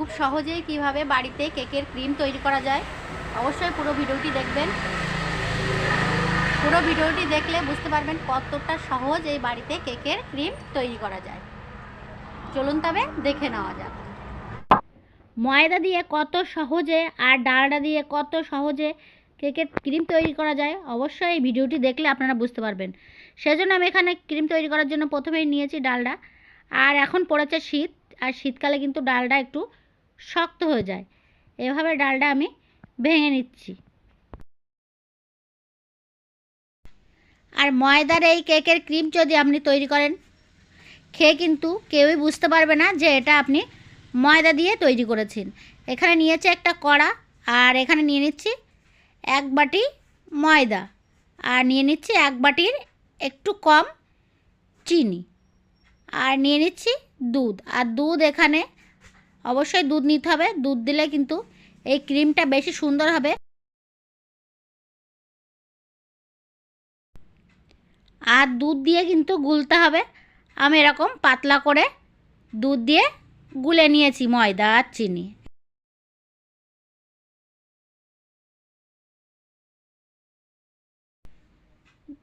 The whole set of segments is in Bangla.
খুব সহজেই কীভাবে বাড়িতে কেকের ক্রিম তৈরি করা যায়, অবশ্যই পুরো ভিডিওটি দেখবেন। পুরো ভিডিওটি দেখলে বুঝতে পারবেন কতটা সহজ এই বাড়িতে কেকের ক্রিম তৈরি করা যায়। চলুন তবে দেখে নেওয়া যাক। ময়দা দিয়ে কত সহজে আর ডালডা দিয়ে কত সহজে কেকের ক্রিম তৈরি করা যায়, অবশ্যই এই ভিডিওটি দেখলে আপনারা বুঝতে পারবেন। সেজন্য আমি এখানে ক্রিম তৈরি করার জন্য প্রথমেই নিয়েছি ডালডা। আর এখন পড়েছে শীত, আর শীতকালে কিন্তু ডালডা একটু শক্ত হয়ে যায়। এভাবে ডালটা আমি ভেঙে নিচ্ছি। আর ময়দার এই কেকের ক্রিম যদি আপনি তৈরি করেন, খেয়ে কিন্তু কেউই বুঝতে পারবে না যে এটা আপনি ময়দা দিয়ে তৈরি করেছেন। এখানে নিয়েছে একটা কড়া আর এখানে নিয়ে নিচ্ছি এক বাটি ময়দা আর নিয়ে নিচ্ছি এক বাটির একটু কম চিনি। আর নিয়ে নিচ্ছি দুধ। আর দুধ এখানে অবশ্যই দুধ নিতে হবে। দুধ দিলে কিন্তু এই ক্রিমটা বেশি সুন্দর হবে। আর দুধ দিয়ে কিন্তু গুলতে হবে। আমি এরকম পাতলা করে দুধ দিয়ে গুলে নিয়েছি ময়দা আর চিনি।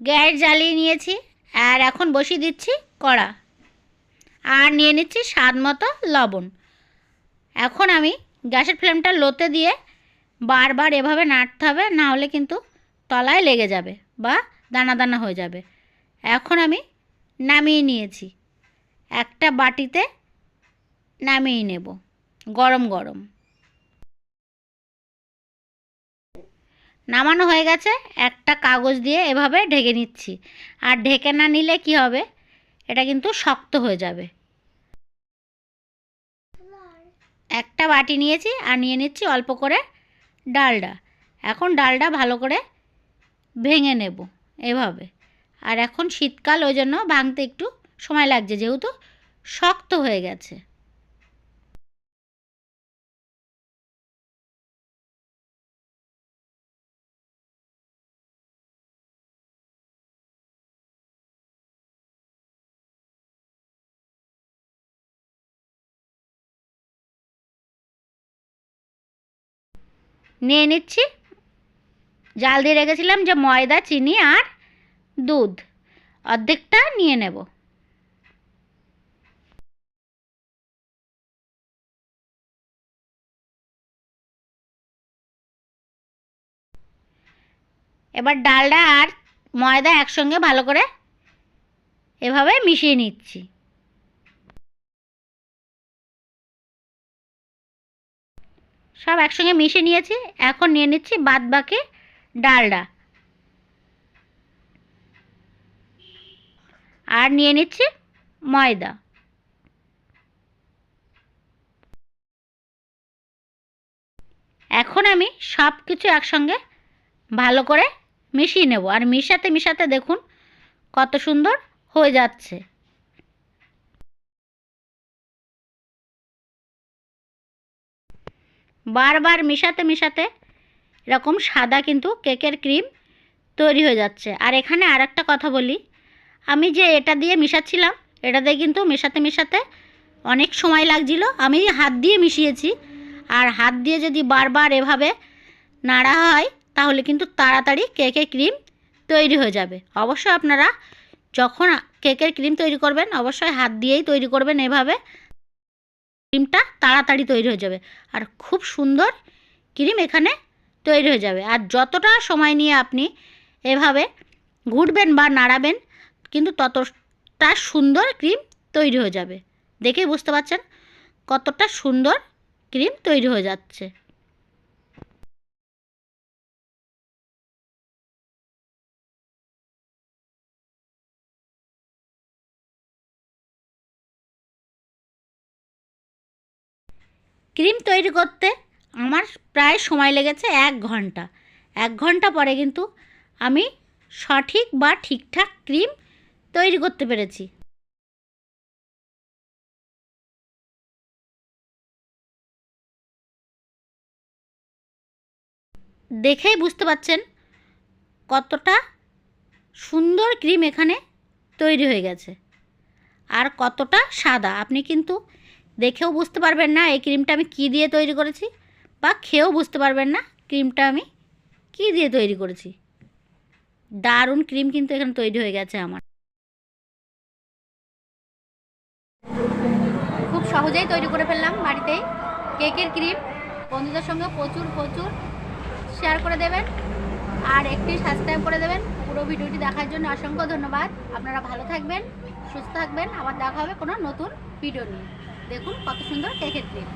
গ্যাস জ্বালিয়ে নিয়েছি আর এখন বসিয়ে দিচ্ছি কড়া। আর নিয়ে নিচ্ছি স্বাদ মতো লবণ। এখন আমি গ্যাসের ফ্লেমটা লোতে দিয়ে বারবার এভাবে নাড়তে হবে, না হলে কিন্তু তলায় লেগে যাবে বা দানা দানা হয়ে যাবে। এখন আমি নামিয়ে নিয়েছি। একটা বাটিতে নামিয়ে নেব, গরম গরম। নামানো হয়ে গেছে, একটা কাগজ দিয়ে এভাবে ঢেকে নিচ্ছি। আর ঢেকে না নিলে কি হবে? এটা কিন্তু শক্ত হয়ে যাবে। একটা বাটি নিয়েছি আর নিয়ে নিচ্ছি অল্প করে ডালডা। এখন ডালডা ভালো করে ভেঙে নেব এভাবে। আর এখন শীতকাল, ওই জন্য ভাঙতে একটু সময় লাগছে, যেহেতু শক্ত হয়ে গেছে। নিয়ে নিচ্ছি। জাল দিয়ে রেখেছিলাম যে ময়দা, চিনি আর দুধ। অর্ধেকটা নিয়ে নেব। এবার ডালডা আর ময়দা একসঙ্গে ভালো করে এভাবে মিশিয়ে নিচ্ছি। সব একসঙ্গে মিশিয়ে নিয়েছি। এখন নিয়ে নিচ্ছি বাদ বাকি ডালডা। আর নিয়ে নিচ্ছি ময়দা। এখন আমি সব কিছু একসঙ্গে ভালো করে মিশিয়ে নেব। আর মিশাতে মিশাতে দেখুন কত সুন্দর হয়ে যাচ্ছে। বারবার মিশাতে মিশাতে এরকম সাদা কিন্তু কেকের ক্রিম তৈরি হয়ে যাচ্ছে। আর এখানে আর একটা কথা বলি। আমি যে এটা দিয়ে মিশাচ্ছিলাম, এটা দিয়ে কিন্তু মেশাতে মেশাতে অনেক সময় লাগছিল। আমি হাত দিয়ে মিশিয়েছি। আর হাত দিয়ে যদি বারবার এভাবে নাড়া হয়, তাহলে কিন্তু তাড়াতাড়ি কেকের ক্রিম তৈরি হয়ে যাবে। অবশ্যই আপনারা যখন কেকের ক্রিম তৈরি করবেন, অবশ্যই হাত দিয়েই তৈরি করবেন এভাবে। ক্রিমটা তাড়াতাড়ি তৈরি হয়ে যাবে। আর খুব সুন্দর ক্রিম এখানে তৈরি হয়ে যাবে। আর যতটা সময় নিয়ে আপনি এভাবে ঘুরবেন বা নাড়াবেন, কিন্তু ততটা সুন্দর ক্রিম তৈরি হয়ে যাবে। দেখেই বুঝতে পারছেন কতটা সুন্দর ক্রিম তৈরি হয়ে যাচ্ছে। ক্রিম তৈরি করতে আমার প্রায় সময় লেগেছে এক ঘণ্টা। এক ঘণ্টা পরে কিন্তু আমি সঠিক বা ঠিকঠাক ক্রিম তৈরি করতে পেরেছি। দেখেই বুঝতে পাচ্ছেন কতটা সুন্দর ক্রিম এখানে তৈরি হয়ে গেছে। আর কতটা সাদা। আপনি কিন্তু দেখেও বুঝতে পারবেন না এই ক্রিমটা আমি কী দিয়ে তৈরি করেছি বা খেয়েও বুঝতে পারবেন না ক্রিমটা আমি কী দিয়ে তৈরি করেছি। দারুণ ক্রিম কিন্তু এখানে তৈরি হয়ে গেছে আমার। খুব সহজেই তৈরি করে ফেললাম বাড়িতেই কেকের ক্রিম। বন্ধুদের সঙ্গে প্রচুর প্রচুর শেয়ার করে দেবেন আর একটি সাবস্ক্রাইব করে দেবেন। পুরো ভিডিওটি দেখার জন্য অসংখ্য ধন্যবাদ। আপনারা ভালো থাকবেন, সুস্থ থাকবেন। আবার দেখা হবে কোনো নতুন ভিডিও নিয়ে। দেখুন কত সুন্দর কেকের ক্রিম